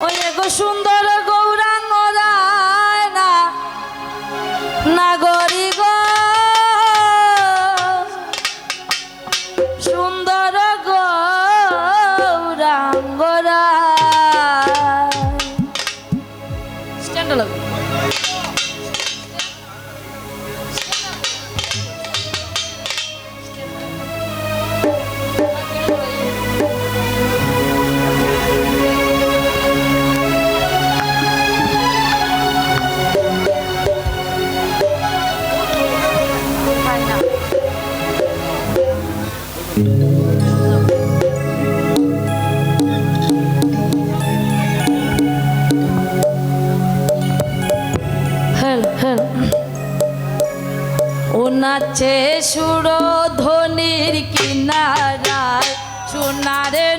ওই এগো সুন্দর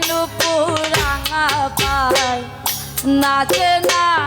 নুপুরাঙা পায়। নাচে না